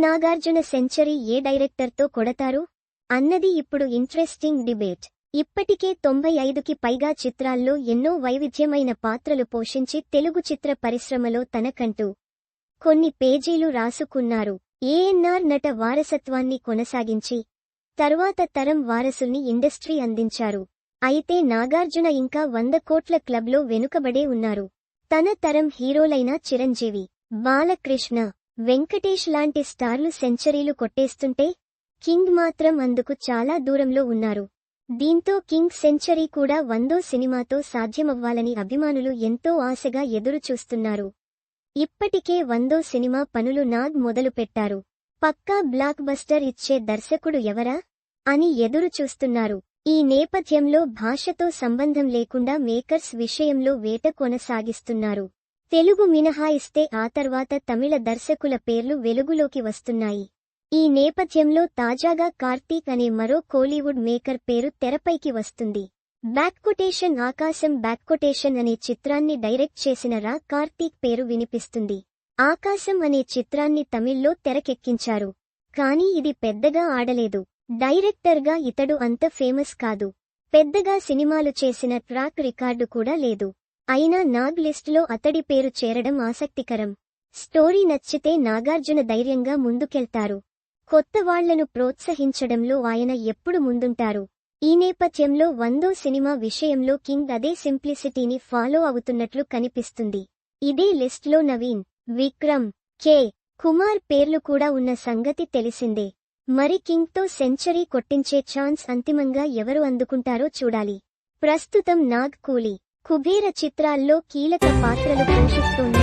Nagarjuna century ఏ డైరెక్టర్తో కొడతారు? అన్నది ఇప్పుడు ఇంట్రెస్టింగ్ డిబేట్ ఇప్పటికే తొంభై ఐదుకి పైగా చిత్రాల్లో ఎన్నో వైవిధ్యమైన పాత్రలు పోషించి తెలుగు చిత్ర పరిశ్రమలో తనకంటూ కొన్ని పేజీలు రాసుకున్నారు. ఏఎన్ఆర్ నట వారసత్వాన్ని కొనసాగించి తరువాత తరం వారసుల్ని ఇండస్ట్రీ అందించారు. అయితే నాగార్జున ఇంకా వంద కోట్ల క్లబ్లో వెనుకబడే ఉన్నారు. తన తరం హీరోలైన చిరంజీవి బాలకృష్ణ వెంకటేష్ లాంటి స్టార్లు సెంచరీలు కొట్టేస్తుంటే కింగ్ మాత్రం అందుకు చాలా దూరంలో ఉన్నారు. దీంతో కింగ్ సెంచరీ కూడా వందో సినిమాతో సాధ్యమవ్వాలని అభిమానులు ఎంతో ఆశగా ఎదురుచూస్తున్నారు. ఇప్పటికే వందో సినిమా పనులు నాగ్ మొదలుపెట్టారు. పక్కా బ్లాక్ బస్టర్ ఇచ్చే దర్శకుడు ఎవరా? అని ఎదురు చూస్తున్నారు ఈ నేపథ్యంలో భాషతో సంబంధం లేకుండా మేకర్స్ విషయంలో వేట కొనసాగిస్తున్నారు. తెలుగు మినహాయిస్తే ఆ తర్వాత తమిళ దర్శకుల పేర్లు వెలుగులోకి వస్తున్నాయి. ఈ నేపథ్యంలో తాజాగా కార్తీక్ అనే మరో కోలీవుడ్ మేకర్ పేరు తెరపైకి వస్తుంది. బ్యాక్కొటేషన్ ఆకాశం బ్యాక్కొటేషన్ అనే చిత్రాన్ని డైరెక్ట్ చేసిన రా కార్తీక్ పేరు వినిపిస్తుంది. ఆకాశం అనే చిత్రాన్ని తమిళ్ళో తెరకెక్కించారు. కానీ ఇది పెద్దగా ఆడలేదు. డైరెక్టర్గా ఇతడు అంత ఫేమస్ కాదు. పెద్దగా సినిమాలు చేసిన ట్రాక్ రికార్డు కూడా లేదు. అయినా నాగ్ లిస్టులో అతడి పేరు చేరడం ఆసక్తికరం. స్టోరీ నచ్చితే నాగార్జున ధైర్యంగా ముందుకెళ్తారు. కొత్త వాళ్ళను ప్రోత్సహించడంలో ఆయన ఎప్పుడు ముందుంటారు. ఈ నేపథ్యంలో వందో సినిమా విషయంలో కింగ్ అదే సింప్లిసిటీని ఫాలో అవుతున్నట్లు కనిపిస్తుంది. ఇదే లిస్ట్లో నవీన్ విక్రమ్ కె కుమార్ పేర్లు కూడా ఉన్న సంగతి తెలిసిందే. మరి కింగ్తో సెంచరీ కొట్టించే ఛాన్స్ అంతిమంగా ఎవరు అందుకుంటారో చూడాలి. ప్రస్తుతం నాగ్ కూలీ కుబీర చిత్రాల్లో కీలక పాత్రలు పోషిస్తోన్న